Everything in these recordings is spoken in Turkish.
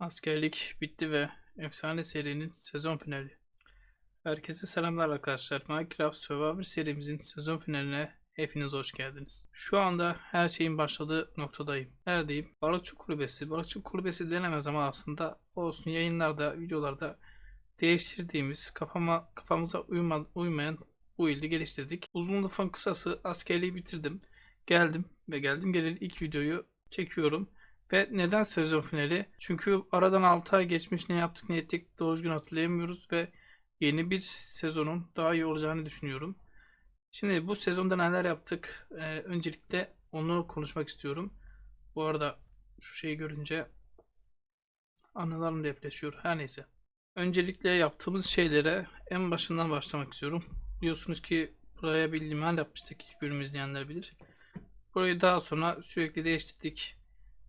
Askerlik bitti ve efsane serinin sezon finali. Herkese selamlar arkadaşlar. Minecraft Survivor serimizin sezon finaline hepiniz hoş geldiniz. Şu anda her şeyin başladığı noktadayım. Neredeyim? Balıkçı Kulübesi. Balıkçı Kulübesi denemez ama aslında olsun yayınlarda, videolarda değiştirdiğimiz, kafama kafamıza uyma, uymayan bu ildi geliştirdik. Uzun lafın kısası askerliği bitirdim. Geldim ve geldim geleli ilk videoyu çekiyorum. Ve neden sezon finali? Çünkü aradan 6 ay geçmiş ne yaptık ne ettik doğru düzgün hatırlayamıyoruz ve yeni bir sezonun daha iyi olacağını düşünüyorum. Şimdi bu sezonda neler yaptık? Ee, öncelikle onu konuşmak istiyorum. Bu arada şu şeyi görünce anılarım depreşiyor. Her neyse. Öncelikle yaptığımız şeylere en başından başlamak istiyorum. Biliyorsunuz ki buraya bir liman yapmıştık. İlk bölümü izleyenler bilir. Burayı daha sonra sürekli değiştirdik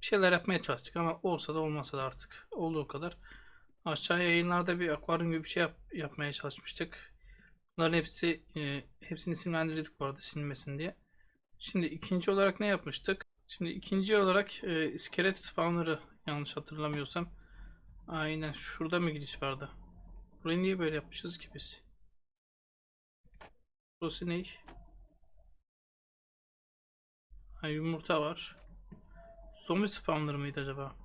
bir şeyler yapmaya çalıştık ama olsa da olmasa da artık olduğu kadar. Aşağı yayınlarda bir akvaryum gibi bir şey yap- yapmaya çalışmıştık. Bunların hepsi e, hepsini isimlendirdik bu arada silinmesin diye. Şimdi ikinci olarak ne yapmıştık? Şimdi ikinci olarak e, iskelet spawnları yanlış hatırlamıyorsam. Aynen şurada mı giriş vardı? Burayı niye böyle yapmışız ki biz? Burası ne? Ha, yumurta var. Zombi spamları mıydı acaba?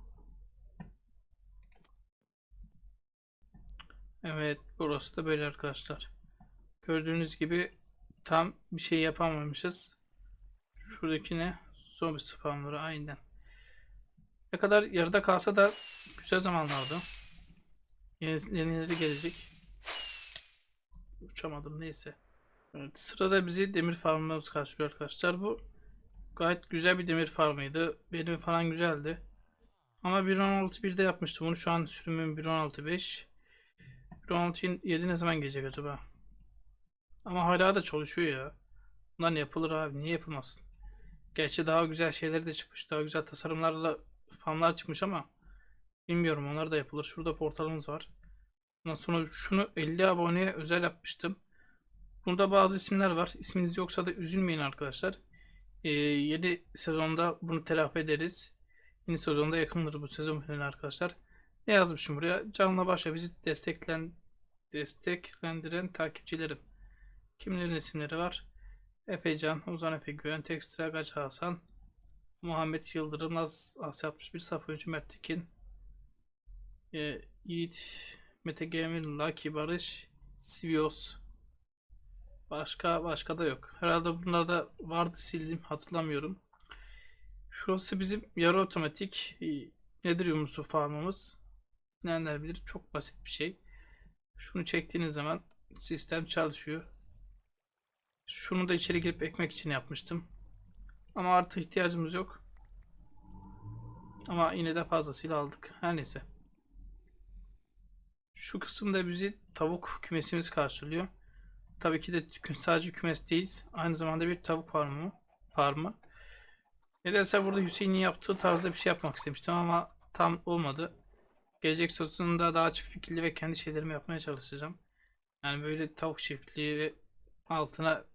Evet, burası da böyle arkadaşlar. Gördüğünüz gibi tam bir şey yapamamışız. Şuradaki ne? Zombi spamları aynen. Ne kadar yarıda kalsa da güzel zamanlardı. Yeni- Yenileri gelecek. Uçamadım neyse. Evet, sırada bizi demir farmımız karşılıyor arkadaşlar. Bu Gayet güzel bir demir farmıydı. Benim falan güzeldi. Ama 1.16.1'de yapmıştım bunu. Şu an sürümüm 1.16.5. 1.16.7 ne zaman gelecek acaba? Ama hala da çalışıyor ya. Bunlar yapılır abi. Niye yapılmasın? Gerçi daha güzel şeyler de çıkmış. Daha güzel tasarımlarla farmlar çıkmış ama bilmiyorum. Onlar da yapılır. Şurada portalımız var. Ondan sonra şunu 50 aboneye özel yapmıştım. Bunda bazı isimler var. İsminiz yoksa da üzülmeyin arkadaşlar. Yeni sezonda bunu telafi ederiz. Yeni sezonda yakındır bu sezon finali arkadaşlar. Ne yazmışım buraya? Canla başla bizi desteklen desteklendiren takipçilerim. Kimlerin isimleri var? Efecan, Ozan Efe Güven, Tekstra Gaç Hasan, Muhammed Yıldırım, Naz Asya 61, Safa Öncü Mert Tekin, e, Yiğit, Mete Gemir, Lucky Barış, Sivios, Başka başka da yok. Herhalde bunlar da vardı sildim hatırlamıyorum. Şurası bizim yarı otomatik e, nedir yumrusu farmımız. Bilenler bilir çok basit bir şey. Şunu çektiğiniz zaman sistem çalışıyor. Şunu da içeri girip ekmek için yapmıştım. Ama artık ihtiyacımız yok. Ama yine de fazlasıyla aldık. Her neyse. Şu kısımda bizi tavuk kümesimiz karşılıyor. Tabii ki de sadece kümes değil. Aynı zamanda bir tavuk farmı. farmı. Nedense burada Hüseyin'in yaptığı tarzda bir şey yapmak istemiştim ama tam olmadı. Gelecek sezonunda daha açık fikirli ve kendi şeylerimi yapmaya çalışacağım. Yani böyle tavuk çiftliği ve altına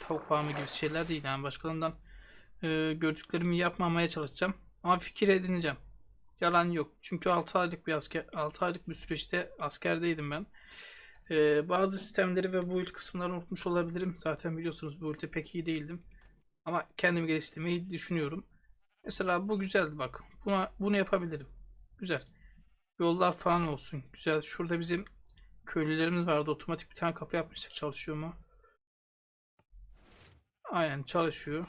tavuk farmı gibi şeyler değil. Yani başkalarından e, gördüklerimi yapmamaya çalışacağım. Ama fikir edineceğim. Yalan yok. Çünkü 6 aylık bir asker 6 aylık bir süreçte askerdeydim ben. Ee, bazı sistemleri ve build kısımlarını unutmuş olabilirim. Zaten biliyorsunuz build'e pek iyi değildim. Ama kendimi geliştirmeyi düşünüyorum. Mesela bu güzeldi bak. Buna, bunu yapabilirim. Güzel. Yollar falan olsun. Güzel. Şurada bizim köylülerimiz vardı. Otomatik bir tane kapı yapmıştık. Çalışıyor mu? Aynen çalışıyor.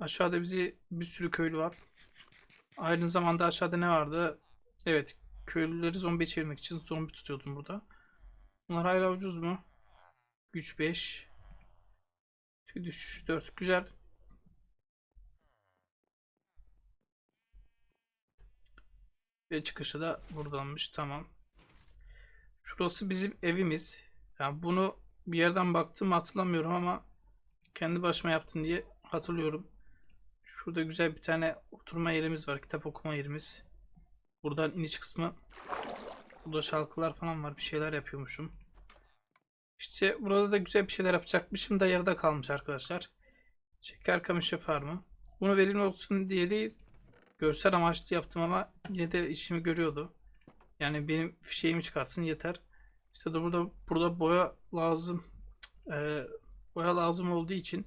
Aşağıda bizi bir sürü köylü var. Aynı zamanda aşağıda ne vardı? Evet. Köylüleri zombi çevirmek için zombi tutuyordum burada. Bunlar hala ucuz mu? Güç 5. Tüy düşüş 4. Güzel. Ve çıkışı da buradanmış. Tamam. Şurası bizim evimiz. Yani bunu bir yerden baktım hatırlamıyorum ama kendi başıma yaptım diye hatırlıyorum. Şurada güzel bir tane oturma yerimiz var. Kitap okuma yerimiz. Buradan iniş kısmı. Burada şarkılar falan var. Bir şeyler yapıyormuşum. İşte burada da güzel bir şeyler yapacakmışım da yarıda kalmış arkadaşlar. Şeker kamışı farmı. Bunu verimli olsun diye değil. görsel amaçlı yaptım ama yine de işimi görüyordu. Yani benim fişeğimi çıkartsın yeter. İşte de burada burada boya lazım. Ee, boya lazım olduğu için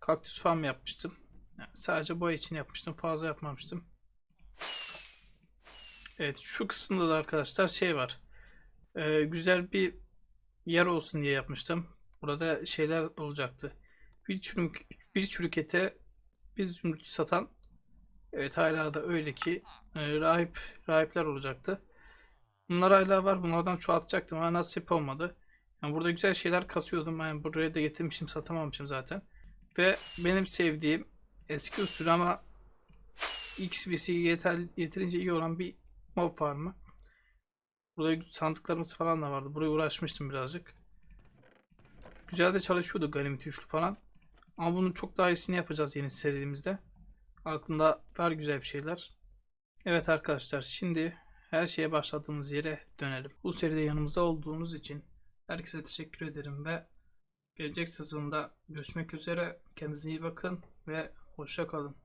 kaktüs farm yapmıştım. Yani sadece boya için yapmıştım. Fazla yapmamıştım. Evet şu kısımda da arkadaşlar şey var. Ee, güzel bir yer olsun diye yapmıştım. Burada şeyler olacaktı. Bir çürük, bir çürük ete bir zümrüt satan evet hala da öyle ki e, rahip rahipler olacaktı. Bunlar hala var. Bunlardan çoğaltacaktım ama nasip olmadı. Yani burada güzel şeyler kasıyordum. Yani buraya da getirmişim satamamışım zaten. Ve benim sevdiğim eski usul ama XBC yeter, yeterince iyi olan bir mob farmı. Burada sandıklarımız falan da vardı. Buraya uğraşmıştım birazcık. Güzel de çalışıyordu ganimet üçlü falan. Ama bunun çok daha iyisini yapacağız yeni serimizde. Aklımda var güzel bir şeyler. Evet arkadaşlar şimdi her şeye başladığımız yere dönelim. Bu seride yanımızda olduğunuz için herkese teşekkür ederim ve gelecek sezonda görüşmek üzere. Kendinize iyi bakın ve hoşça kalın.